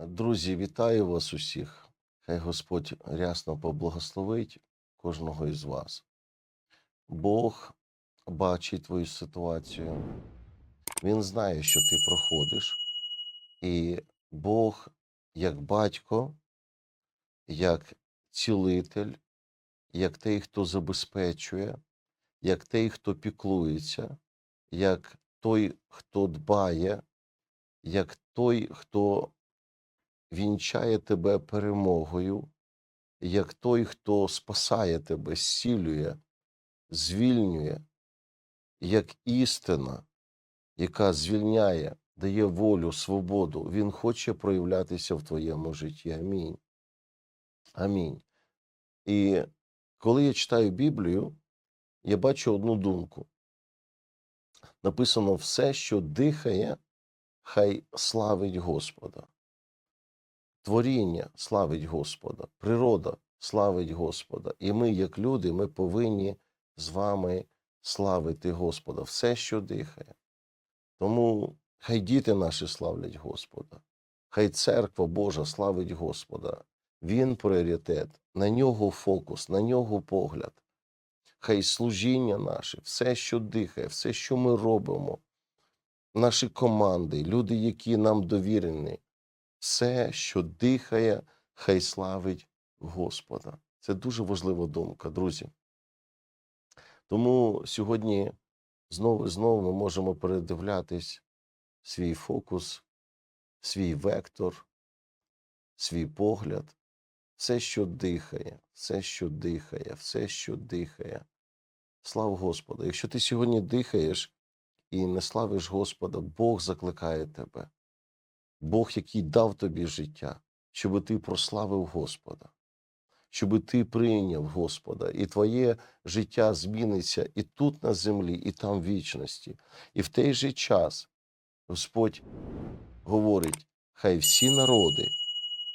Друзі, вітаю вас усіх. Хай Господь рясно поблагословить кожного із вас. Бог бачить твою ситуацію. Він знає, що ти проходиш. І Бог, як батько, як цілитель, як той, хто забезпечує, як той, хто піклується, як той, хто дбає, як той, хто вінчає тебе перемогою, як той, хто спасає тебе, зцілює, звільнює, як істина, яка звільняє, дає волю, свободу, Він хоче проявлятися в твоєму житті. Амінь. Амінь. І коли я читаю Біблію, я бачу одну думку. Написано все, що дихає, хай славить Господа. Творіння славить Господа, природа славить Господа. І ми, як люди, ми повинні з вами славити Господа, все, що дихає. Тому хай діти наші славлять Господа, хай церква Божа славить Господа. Він пріоритет, на нього фокус, на нього погляд. Хай служіння наше, все, що дихає, все, що ми робимо, наші команди, люди, які нам довірені, все, що дихає, хай славить Господа. Це дуже важлива думка, друзі. Тому сьогодні знову і знову ми можемо передивлятись свій фокус, свій вектор, свій погляд, все, що дихає, все, що дихає, все, що дихає. Слава Господу! Якщо ти сьогодні дихаєш і не славиш Господа, Бог закликає тебе. Бог, який дав тобі життя, щоб ти прославив Господа, щоб ти прийняв Господа, і твоє життя зміниться і тут на землі, і там в вічності. І в той же час Господь говорить: хай всі народи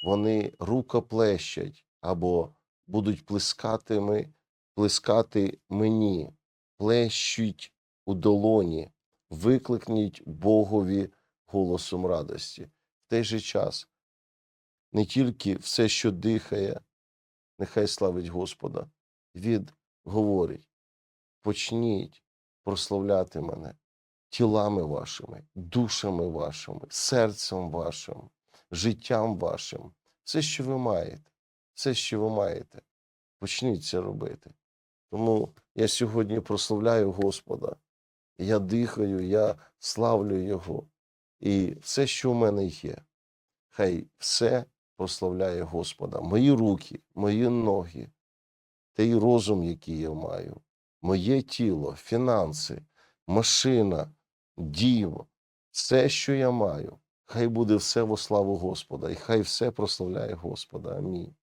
вони рукоплещать або будуть плескатими, плескати мені, плещуть у долоні, викликніть Богові голосом радості. Той же час не тільки все, що дихає, нехай славить Господа, від говорить: почніть прославляти мене тілами вашими, душами вашими, серцем вашим, життям вашим, все, що ви маєте, все, що ви маєте, почніть це робити. Тому я сьогодні прославляю Господа, я дихаю, я славлю Його. І все, що в мене є, хай все прославляє Господа. Мої руки, мої ноги, той розум, який я маю, моє тіло, фінанси, машина, дім, все, що я маю, хай буде все во славу Господа, і хай все прославляє Господа. Амінь.